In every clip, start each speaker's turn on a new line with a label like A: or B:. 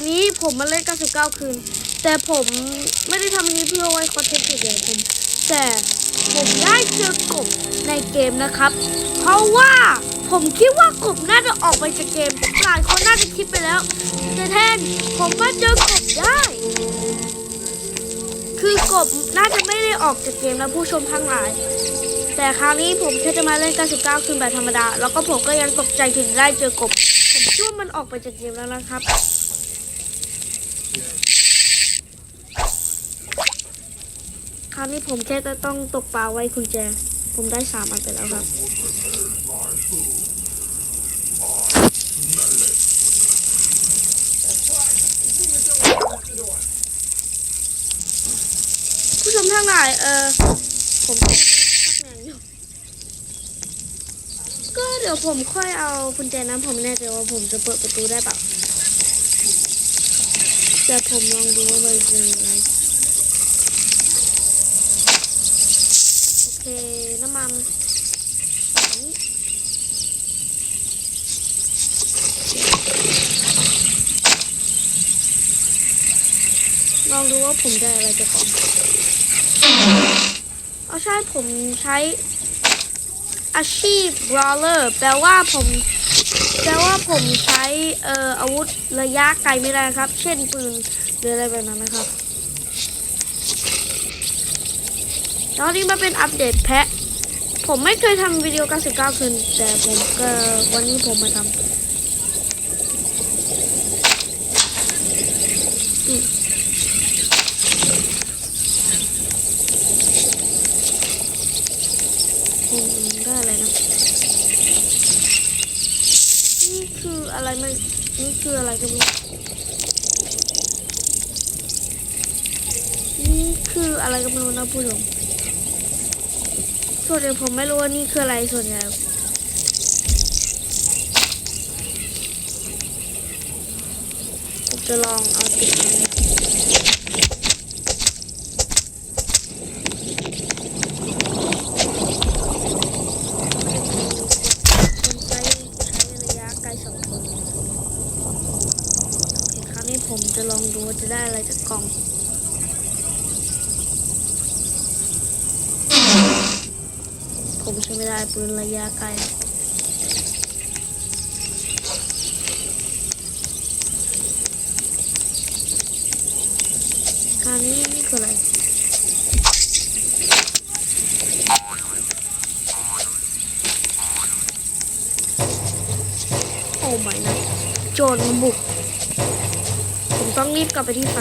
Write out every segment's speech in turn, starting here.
A: วันนี้ผมมาเล่น99 คืน แต่ผมไม่ได้ทำอันนี้เพื่อไว้คอนเทนต์เฉยๆผม แต่ผมได้เจอกบในเกมนะครับ เพราะว่าผมคิดว่ากบน่าจะออกไปจากเกมหลายคนน่าจะคิดไปแล้ว แต่แทนผมมาเจอกบได้ คือกบน่าจะไม่ได้ออกจากเกมนะผู้ชมทั้งหลาย แต่คราวนี้ผมแค่จะมาเล่น 99 คืนแบบธรรมดา แล้วก็ผมก็ยังตกใจถึงได้เจอกบ ผมคิดว่ามันออกไปจากเกมแล้วนะครับ ราวนี้ผมแค่จะต้องตกปลาไว้คุณแจ ผมได้สามอันไปแล้วครับ ผู้ชมทั้งหลาย เออผมชักแนงอยู่ก็เดี๋ยวผมค่อยเอากุญแจน้ำผมไม่แน่ใจว่าผมจะเปิดประตูได้เปล่าแต่ผมลองดูว่ามันเป็นยังไง โอเค น้ำมันลองดูว่าผมได้อะไรจากของเอาใช่ผมใช้อาชีพ brawler แปลว่าผมแปลว่าผมใช้เอ่ออาวุธระยะไกลไม่ได้ครับ เช่นปืนหรืออะไรแบบนั้นนะครับ ตอนนี้มาเป็นอัปเดตแพะ ผมไม่เคยทำวิดีโอ 99 คืน แต่ผมก็วันนี้ผมมาทำอืมผมได้อะไรนะ นี่คืออะไรไม่ นี่คืออะไรกันนี่คืออะไรกันไม่รู้นะผู้ชม ส่วนใหญ่ผมไม่รู้ว่านี่คืออะไรส่วนใหญ่ผมจะลองเอาติดนี้นะคนใช้ใช้ระยะไกลสองคนโอเคคราวนี้ผมจะลองดูว่าจะได้อะไรจากกล่อง ผ มใช้ไม่ได้ปืนระยะไกลคราวนี้นี่คืออะไรโอ้ไม่นะโจรบุก ผมต้องรีบกลับไปที่ไฟ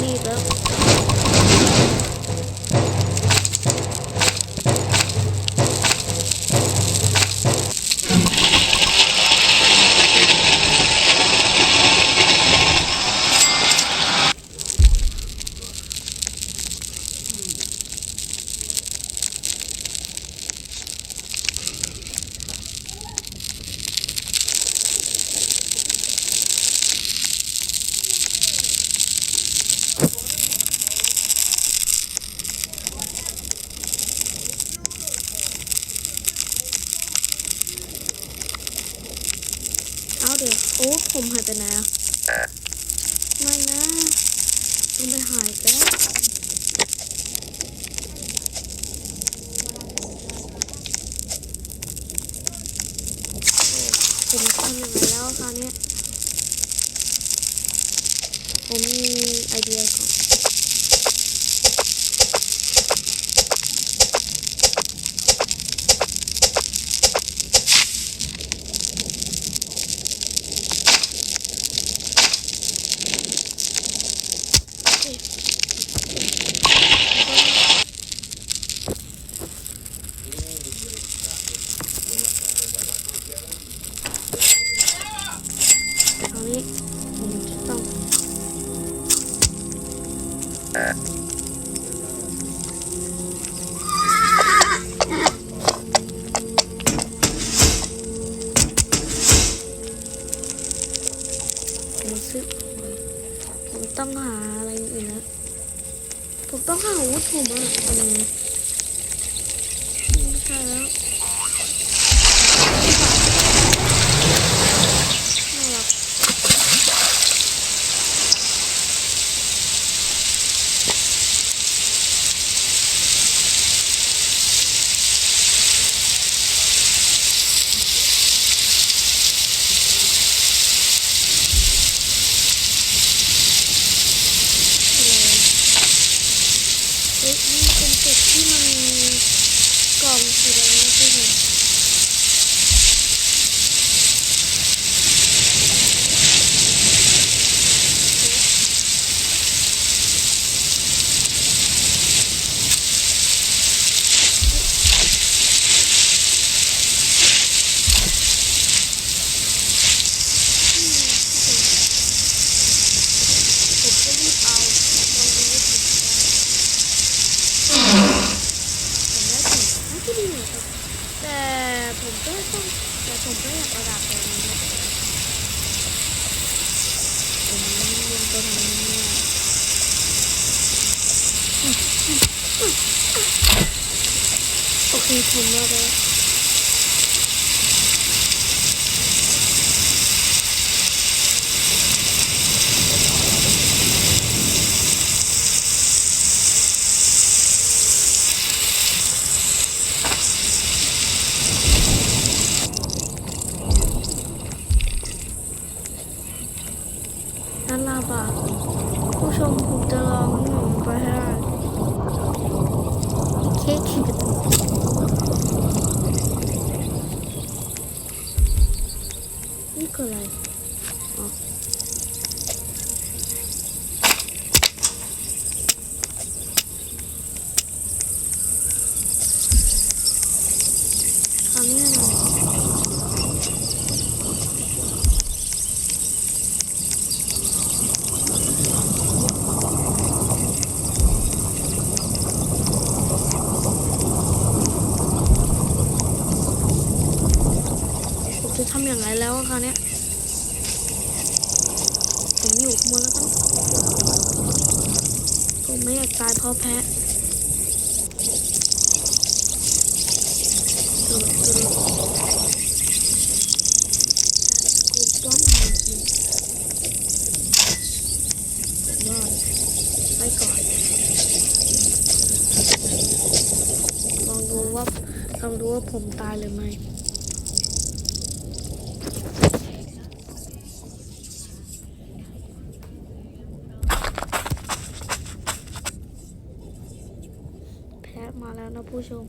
A: รีบแล้ว เอาเดี๋ยวโอ้ผมหายไปไหนอะ ไม่นะต้องไปหายอีกแล้ว ผมทำยังไงแล้วคราวนี้ผมมีไอเดียก่อน ซื้อผมต้องหาอะไรอื่นนะผมต้องหาอาวุธผมอะอนไม่ใช่แล้ว นั่นลาบะผู้ชมผมจะลองห้หนูไปให้ได้เค้กขีดคืออะไรอ๋อทำยังไงผมจะทำอย่างไรแล้วอะคราวเนี้ยผมอยู่ข้างบนแล้วกันผมไม่ อยากตายเพราะดูดูกูป้อมหนึ่งทีรอดไปก่อนลองดูว่าลองดูว่าผมตายหรือไม่ แพ้มาแล้วนะผู้ช ม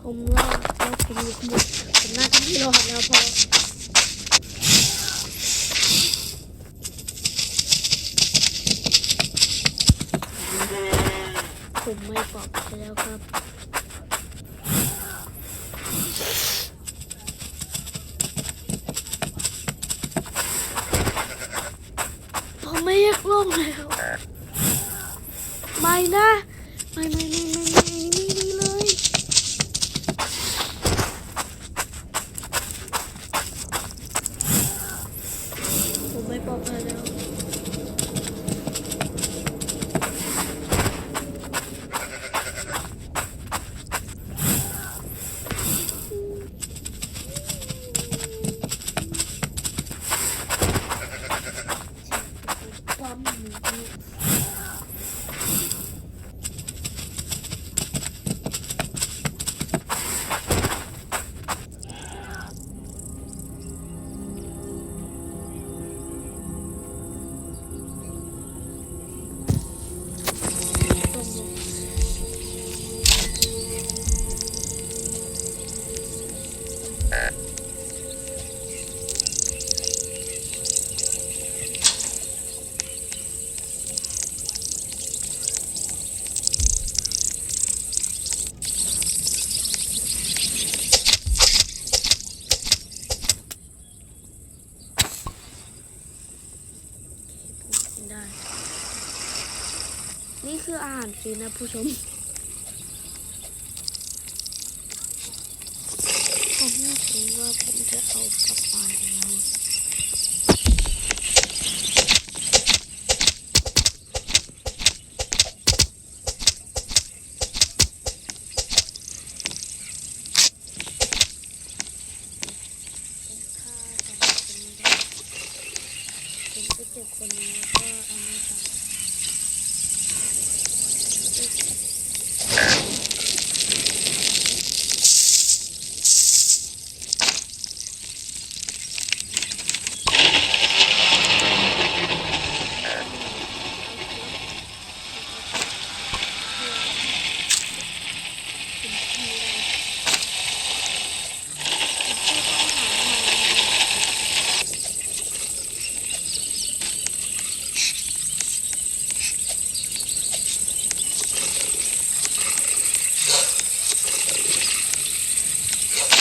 A: ผมรอดแล้วผมอยู่ข้างบผมน่าจะไม่รอดแล้วพร ผมไม่ปลอกไปแล้วครับ ผมไม่อยากลงแล้ว ไม่นะ ผู้ชมผมอยากรู้ว่าผมจะเอากลับบ้านยังไงผมฆ่าสองคนนี้ได้ผมจะเก็บคนนี้แล้วก็เอานี้ไป ผ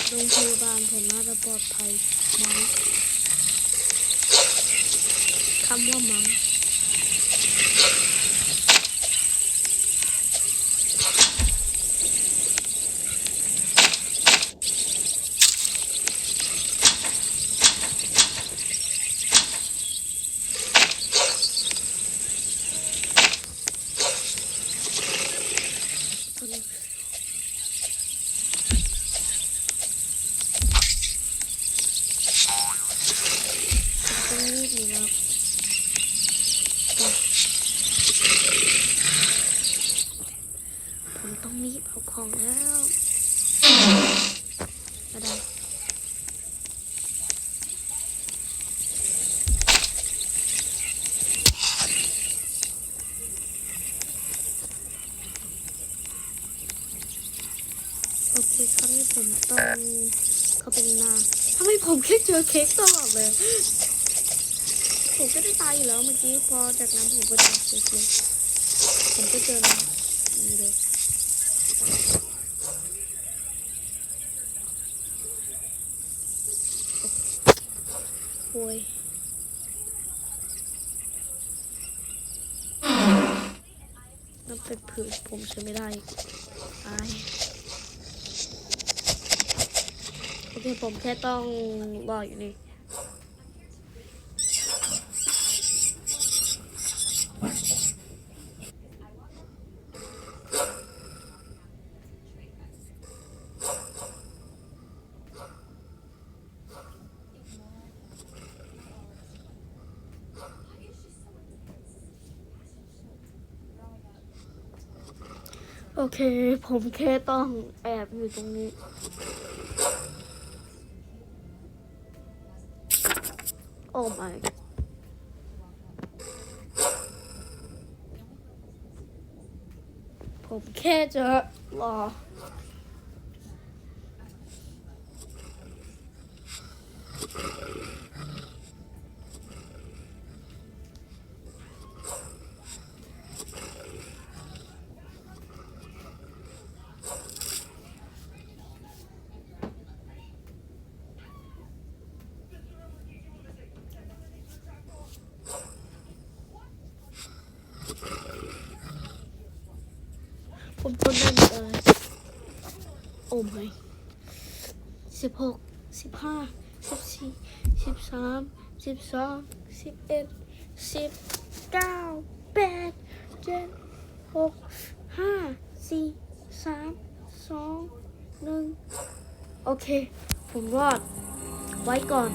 A: โรงพยาบาล ผมน่าจะปลอดภัยมั้งคำว่ามั้ง ผมต้องรีบหนีแล้วผ มต้องรีบเอาของแล้วกระดาษโอเคครั้งนี้ผมต้องเขาไปในนาทำไมผมแค่เจอเค้กตลอดเลย ผมก็ได้ตายอยู่แล้วเมื่อกี้พอจากนั้นผมก็เจอเค้กเลยผมก็เจอเลยโอ้ยนั่นเป็นผืนผมใช้ไม่ได้อายโอเคผม แค่ต้องรออยู่นี่โอเค ผมแค่ต้องแอบอยู่ตรงนี้ โอ้ my ผมแค่จะรอ ผมทนได้หมดเลย โอ้ไม่สิบหกสิบห้าสิบสี่สิบสามสิบสองสิบเอ็ดสิบเก้าแปดเจ็ดหกห้าสี่สามสองหนึ่งโอเค ผมรอด ไว้ก่อน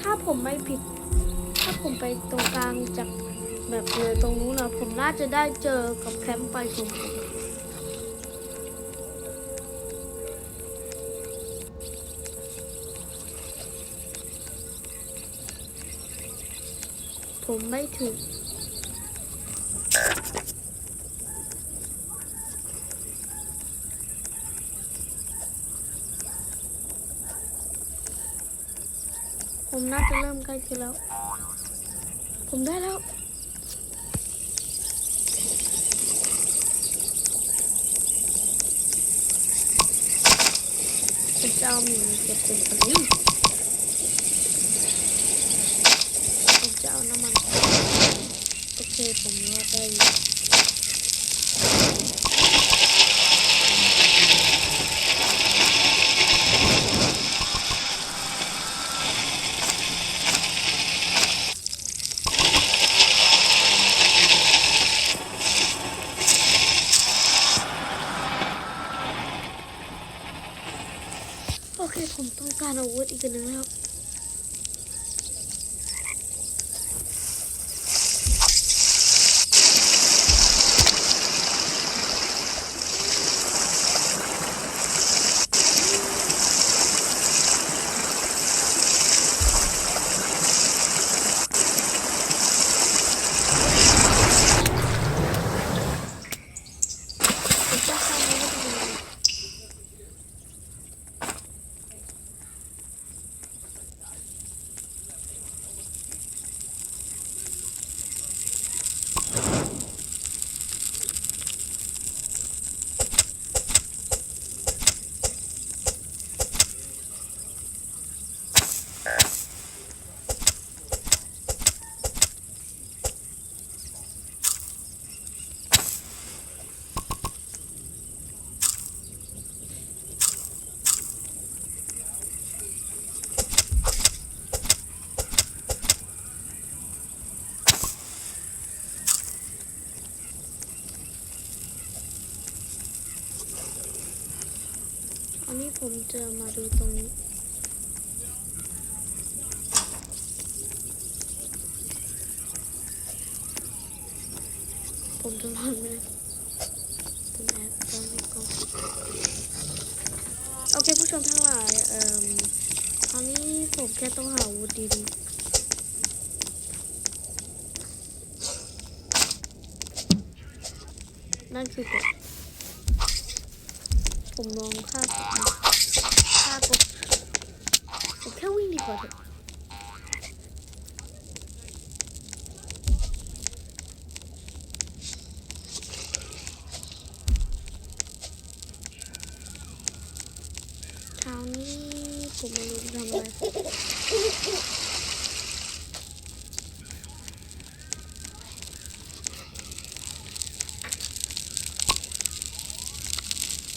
A: ถ้าผมไม่ผิด ถ้าผมไปตรงกลางจาก แบบเลยตรงนู้นนะผมน่าจะได้เจอกับแคมป์ไฟของผมไม่ถึงผมน่าจะเริ่มใกล้ถึงแล้ว ผมได้แล้ว ผมจะเอา จะเก็เป็นคนนี้ผมจะเอาน้ำมัน โอเค ผมรอดได้อยู่โอเค ผมต้องการอาวุธอีกอันหนึ่งแล้ว ผมจะทำอาวุธอีกอันหนึ่ง นี้ ผมจะมาดูตรงนี้ผมจะนอนไหมผมแอบตอนนี้ก่อนโอเคผู้ชมทั้งหลายเอ่อคราวนี้ผมแค่ต้องหาวุธดีนั่นคือกบผมลองฆ่ากบนะฆ่ากบผม แค่วิ่งดีกว่าเถอะเช้านี้ผมไม่รู้จะทำอะไร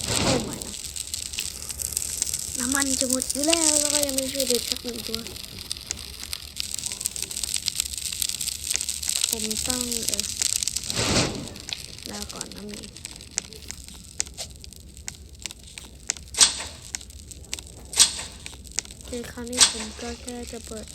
A: โอ้ไม่นะน้ ดูแล้วแล้วก็ยังไม่ช่วยเด็กสักหนึ่งตัว ผมต้องเออแล้วก่อนนะมีคือคราวนี้ผมก็แค่จะเปิด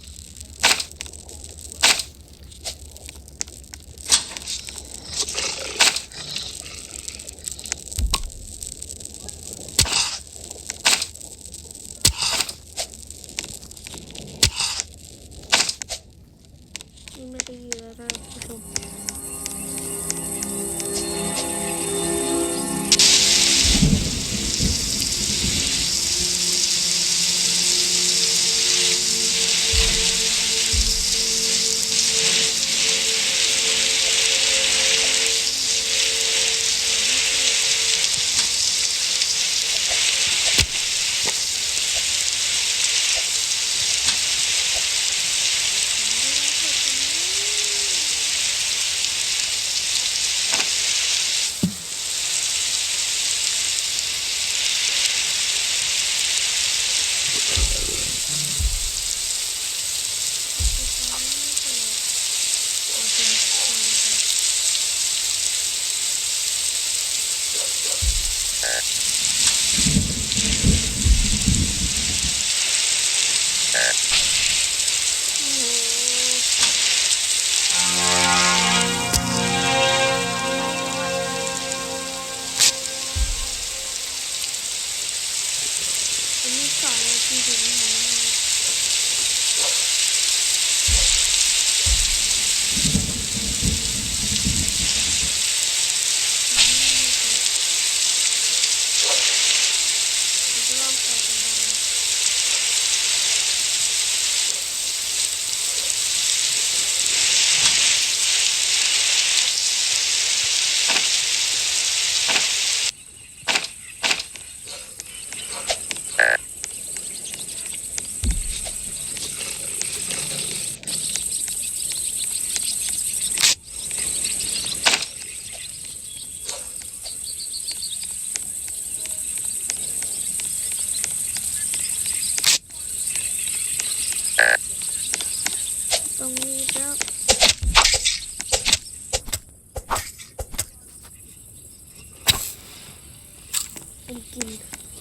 A: ผมกิน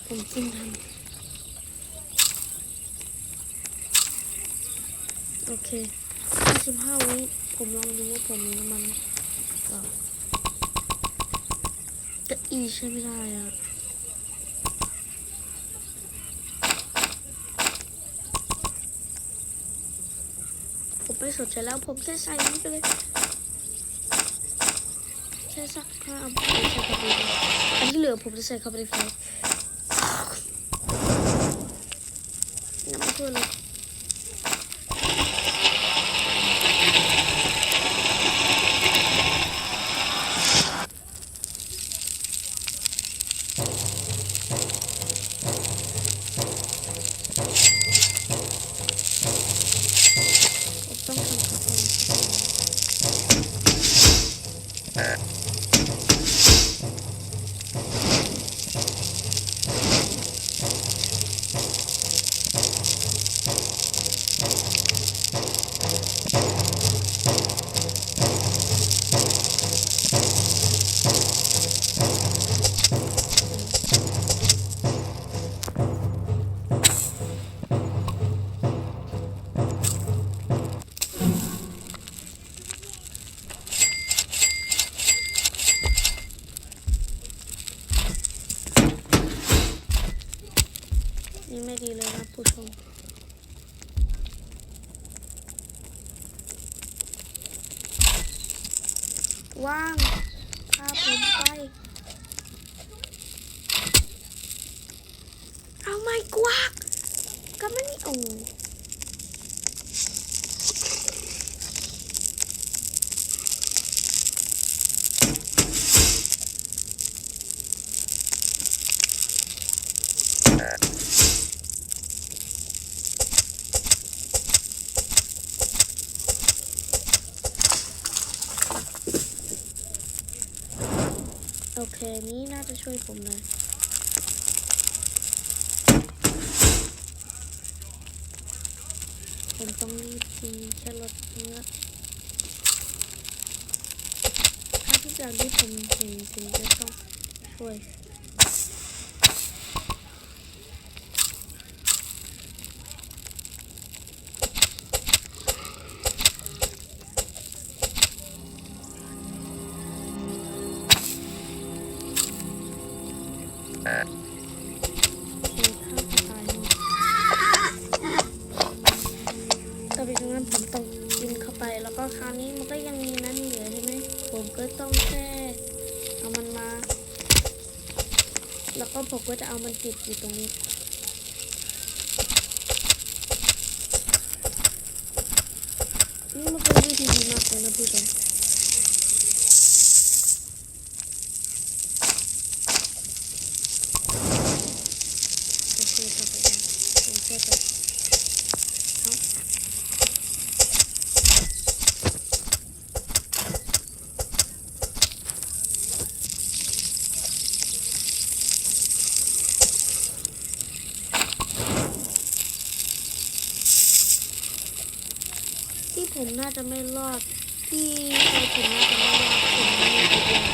A: ผมกินทันโอเค55วิผมลองดูว่าผมมีน้ำมันเปล่าจะอีใช้ไม่ได้อะผมไม่สนใจแล้วผมแค่ใส่นี่ไปเลย แค่สักผ้าเอาไปใส่เว่างพาผมไป เอาไม่กวากก็ไม่มีโอ้เค นี้ น่าจะช่วยผมเลยผมต้องรีบกินแครอทเนื้อถ้าทุกอย่างที่ผมเห็นถึงจะต้องช่วย ก็จะเอามันติดอยู่ตรงนี้มันเป็นวิธีดีมากเลยนะผู้ชมโอเคต่อไปนะผมแค่ไปเอา ที่ผมน่า จะไม่รอดที่ใครผมน่าจะไม่รอดผมไม่มีตัวอย่าง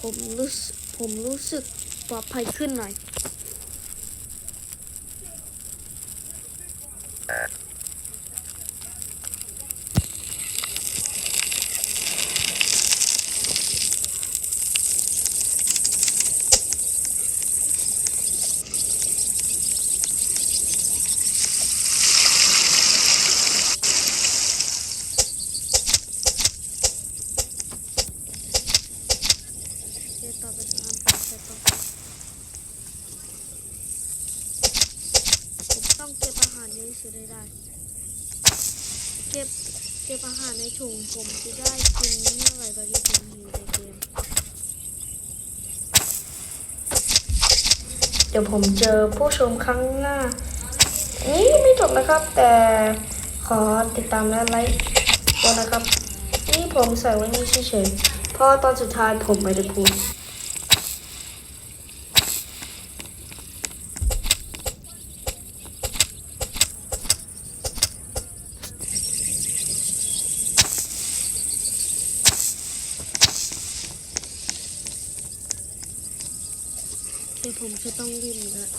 A: ผมรู้ผมรู้สึกปลอดภัยขึ้นหน่อย เดี๋ยวต่อไปทางไปต่อผมต้องเก็บอาหารเยอะที่สุดให้ได้ เก็บเก็บอาหารในถุง ผมจะได้กินเมื่อไหร่ตอนที่ผมอยู่ในเกมเดี๋ยวผมเจอผู้ชมครั้งหน้า นี่ไม่จบนะครับ แต่ขอติดตามและไลค์ด้วยนะครับ นี่ผมใส่ไว้นี่เฉยๆเพราะตอนสุดท้ายผมไม่ได้พูด ผมจะต้องรีบแล้ว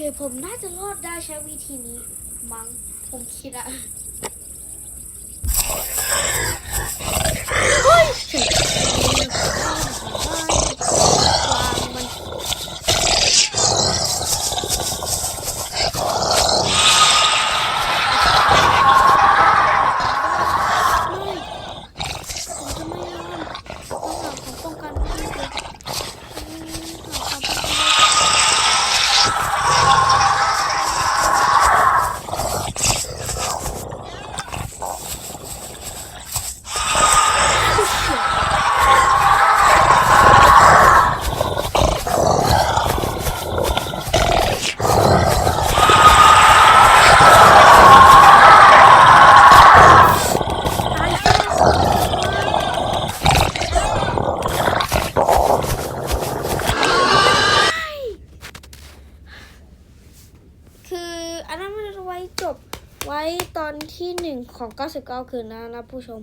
A: ค ผมน่าจะรอดได้ใช้วิธีนี้ มั้งผมคิดอะ ก็คือนะนะผู้ชม